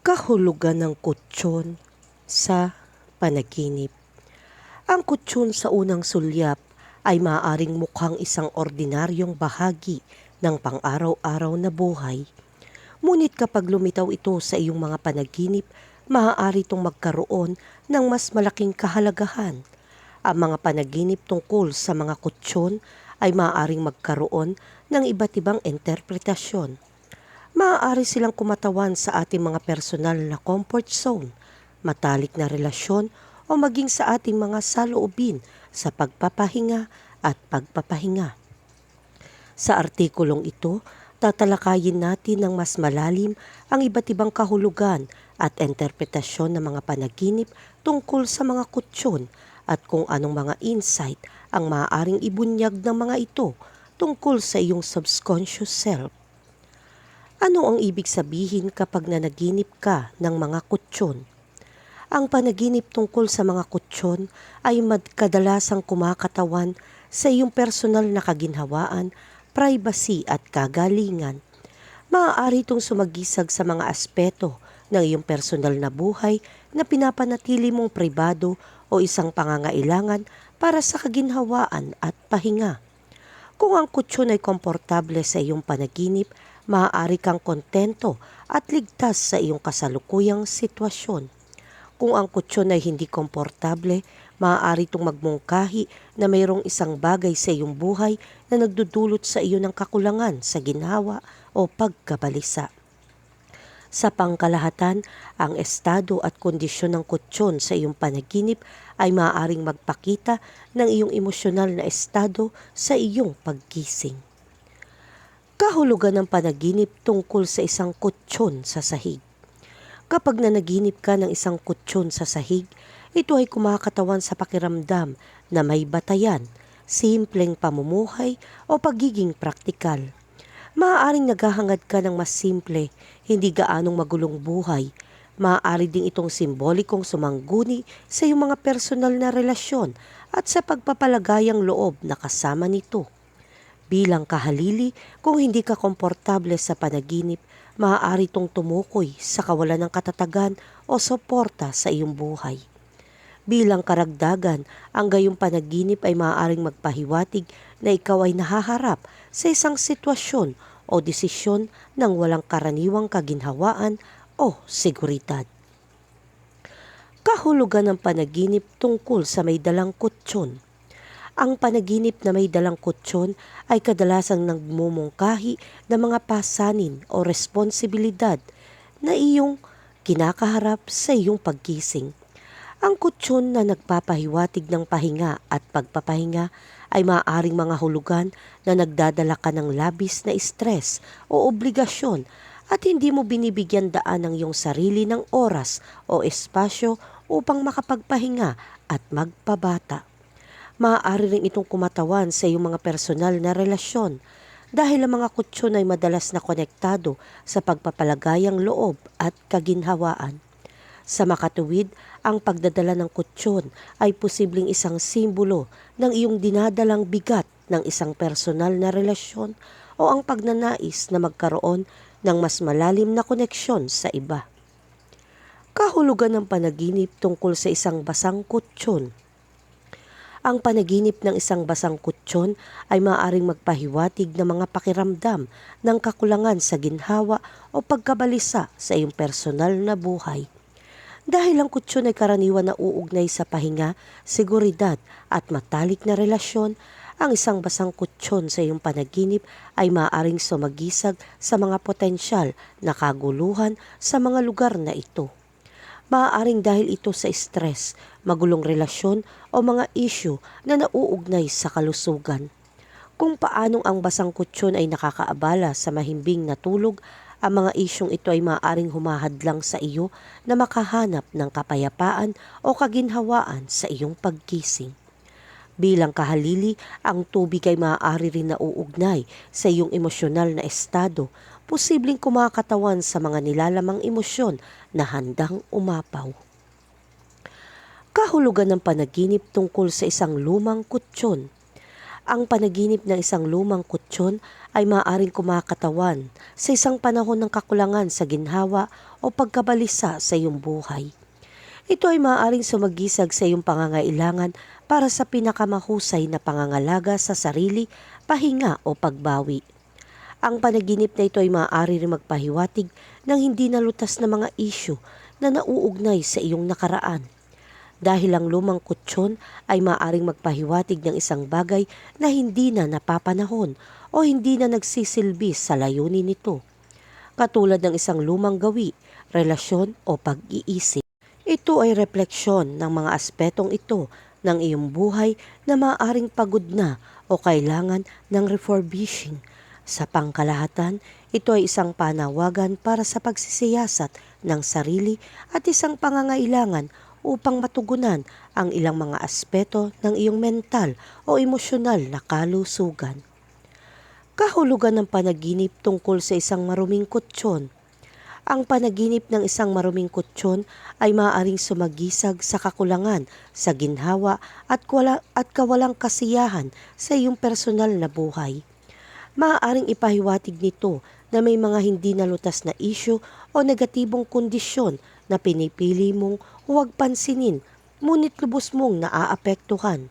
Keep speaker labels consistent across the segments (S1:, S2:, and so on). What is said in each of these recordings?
S1: kahulugan ng kutsyon sa panaginip. Ang kutsyon sa unang sulyap ay maaaring mukhang isang ordinaryong bahagi ng pang-araw-araw na buhay. Ngunit kapag lumitaw ito sa iyong mga panaginip, maaari itong magkaroon ng mas malaking kahalagahan. Ang mga panaginip tungkol sa mga kutsyon ay maaaring magkaroon ng iba't ibang interpretasyon maaari silang kumatawan sa ating mga personal na comfort zone, matalik na relasyon o maging sa ating mga saloobin sa pagpapahinga at pagpapahinga. Sa artikulong ito, tatalakayin natin ng mas malalim ang iba't ibang kahulugan at interpretasyon ng mga panaginip tungkol sa mga kutsyon at kung anong mga insight ang maaaring ibunyag ng mga ito tungkol sa iyong subconscious self. Ano ang ibig sabihin kapag nanaginip ka ng mga kutsyon? Ang panaginip tungkol sa mga kutsyon ay kadalasang kumakatawan sa iyong personal na kaginhawaan, privacy at kagalingan. Maaari itong sumagisag sa mga aspeto ng iyong personal na buhay na pinapanatili mong pribado o isang pangangailangan para sa kaginhawaan at pahinga. Kung ang kutsyon ay komportable sa iyong panaginip, maaari kang kontento at ligtas sa iyong kasalukuyang sitwasyon. Kung ang kutsyon ay hindi komportable, maaari itong magmungkahi na mayroong isang bagay sa iyong buhay na nagdudulot sa iyo ng kakulangan sa ginhawa o pagkabalisa. Sa pangkalahatan, ang estado at kondisyon ng kutsyon sa iyong panaginip ay maaaring magpakita ng iyong emosyonal na estado sa iyong paggising kahulugan ng panaginip tungkol sa isang kutsyon sa sahig. Kapag nanaginip ka ng isang kutsyon sa sahig, ito ay kumakatawan sa pakiramdam na may batayan, simpleng pamumuhay o pagiging praktikal. Maaaring naghahangad ka ng mas simple, hindi gaanong magulong buhay. Maaari ding itong simbolikong sumangguni sa iyong mga personal na relasyon at sa pagpapalagayang loob na kasama nito. Bilang kahalili, kung hindi ka komportable sa panaginip, maaari itong tumukoy sa kawalan ng katatagan o suporta sa iyong buhay. Bilang karagdagan, ang gayong panaginip ay maaaring magpahiwatig na ikaw ay nahaharap sa isang sitwasyon o desisyon ng walang karaniwang kaginhawaan o seguridad. Kahulugan ng panaginip tungkol sa may dalang kutsyon ang panaginip na may dalang kutsyon ay kadalasang nagmumungkahi ng mga pasanin o responsibilidad na iyong kinakaharap sa iyong pagkising. Ang kutsyon na nagpapahiwatig ng pahinga at pagpapahinga ay maaaring mga hulugan na nagdadala ka ng labis na stress o obligasyon at hindi mo binibigyan daan ng iyong sarili ng oras o espasyo upang makapagpahinga at magpabata maaari rin itong kumatawan sa iyong mga personal na relasyon dahil ang mga kutsyon ay madalas na konektado sa pagpapalagayang loob at kaginhawaan. Sa makatuwid, ang pagdadala ng kutsyon ay posibleng isang simbolo ng iyong dinadalang bigat ng isang personal na relasyon o ang pagnanais na magkaroon ng mas malalim na koneksyon sa iba. Kahulugan ng panaginip tungkol sa isang basang kutsyon ang panaginip ng isang basang kutsyon ay maaaring magpahiwatig ng mga pakiramdam ng kakulangan sa ginhawa o pagkabalisa sa iyong personal na buhay. Dahil ang kutsyon ay karaniwan na uugnay sa pahinga, seguridad at matalik na relasyon, ang isang basang kutsyon sa iyong panaginip ay maaaring sumagisag sa mga potensyal na kaguluhan sa mga lugar na ito. Maaaring dahil ito sa stress, magulong relasyon o mga issue na nauugnay sa kalusugan. Kung paanong ang basang kutsyon ay nakakaabala sa mahimbing na tulog, ang mga isyong ito ay maaaring humahadlang sa iyo na makahanap ng kapayapaan o kaginhawaan sa iyong pagkising. Bilang kahalili, ang tubig ay maaari rin nauugnay sa iyong emosyonal na estado posibleng kumakatawan sa mga nilalamang emosyon na handang umapaw. Kahulugan ng panaginip tungkol sa isang lumang kutsyon. Ang panaginip ng isang lumang kutsyon ay maaaring kumakatawan sa isang panahon ng kakulangan sa ginhawa o pagkabalisa sa iyong buhay. Ito ay maaaring sumagisag sa iyong pangangailangan para sa pinakamahusay na pangangalaga sa sarili, pahinga o pagbawi. Ang panaginip na ito ay maaari rin magpahiwatig ng hindi nalutas na mga isyu na nauugnay sa iyong nakaraan. Dahil ang lumang kutsyon ay maaaring magpahiwatig ng isang bagay na hindi na napapanahon o hindi na nagsisilbi sa layunin nito. Katulad ng isang lumang gawi, relasyon o pag-iisip. Ito ay refleksyon ng mga aspetong ito ng iyong buhay na maaaring pagod na o kailangan ng refurbishing. Sa pangkalahatan, ito ay isang panawagan para sa pagsisiyasat ng sarili at isang pangangailangan upang matugunan ang ilang mga aspeto ng iyong mental o emosyonal na kalusugan. Kahulugan ng panaginip tungkol sa isang maruming kutsyon. Ang panaginip ng isang maruming kutsyon ay maaaring sumagisag sa kakulangan sa ginhawa at, at kawalang kasiyahan sa iyong personal na buhay. Maaaring ipahiwatig nito na may mga hindi nalutas na isyu o negatibong kondisyon na pinipili mong huwag pansinin ngunit lubos mong naaapektuhan.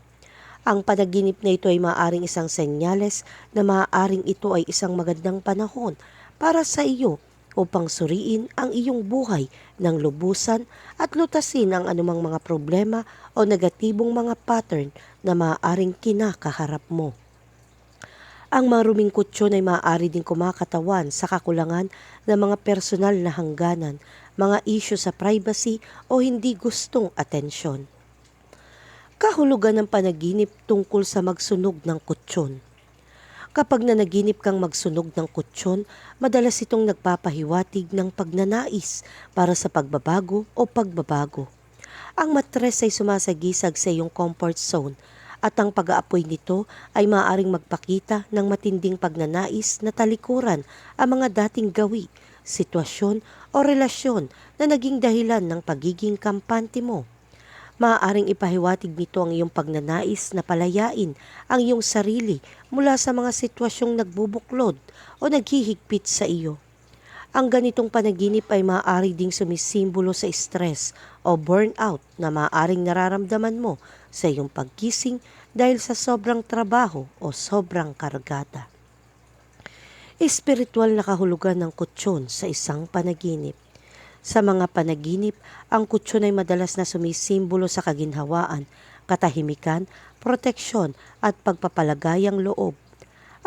S1: Ang panaginip na ito ay maaaring isang senyales na maaaring ito ay isang magandang panahon para sa iyo upang suriin ang iyong buhay ng lubusan at lutasin ang anumang mga problema o negatibong mga pattern na maaaring kinakaharap mo. Ang maruming kutsyon ay maaari din kumakatawan sa kakulangan ng mga personal na hangganan, mga isyu sa privacy o hindi gustong atensyon. Kahulugan ng panaginip tungkol sa magsunog ng kutsyon. Kapag nanaginip kang magsunog ng kutsyon, madalas itong nagpapahiwatig ng pagnanais para sa pagbabago o pagbabago. Ang matres ay sumasagisag sa iyong comfort zone at ang pag-aapoy nito ay maaaring magpakita ng matinding pagnanais na talikuran ang mga dating gawi, sitwasyon o relasyon na naging dahilan ng pagiging kampante mo. Maaaring ipahiwatig nito ang iyong pagnanais na palayain ang iyong sarili mula sa mga sitwasyong nagbubuklod o naghihigpit sa iyo. Ang ganitong panaginip ay maaari ding sumisimbolo sa stress o burnout na maaaring nararamdaman mo sa iyong pagkising dahil sa sobrang trabaho o sobrang kargada. Espiritual na kahulugan ng kutsyon sa isang panaginip. Sa mga panaginip, ang kutsyon ay madalas na sumisimbolo sa kaginhawaan, katahimikan, proteksyon at pagpapalagayang loob.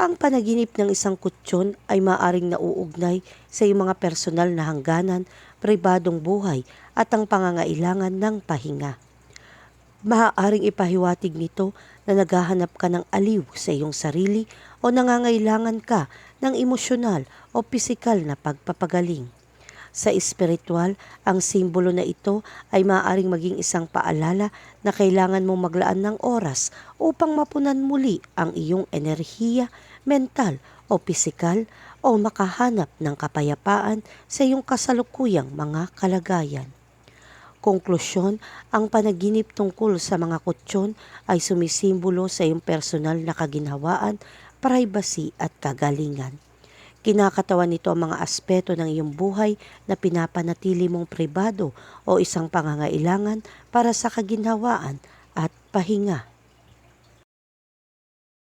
S1: Ang panaginip ng isang kutsyon ay maaring nauugnay sa iyong mga personal na hangganan, pribadong buhay at ang pangangailangan ng pahinga. Maaaring ipahiwatig nito na naghahanap ka ng aliw sa iyong sarili o nangangailangan ka ng emosyonal o pisikal na pagpapagaling. Sa espiritual, ang simbolo na ito ay maaaring maging isang paalala na kailangan mong maglaan ng oras upang mapunan muli ang iyong enerhiya, mental o pisikal o makahanap ng kapayapaan sa iyong kasalukuyang mga kalagayan. Konklusyon, ang panaginip tungkol sa mga kutsyon ay sumisimbolo sa iyong personal na kaginhawaan, privacy at kagalingan. Kinakatawan nito ang mga aspeto ng iyong buhay na pinapanatili mong pribado o isang pangangailangan para sa kaginhawaan at pahinga.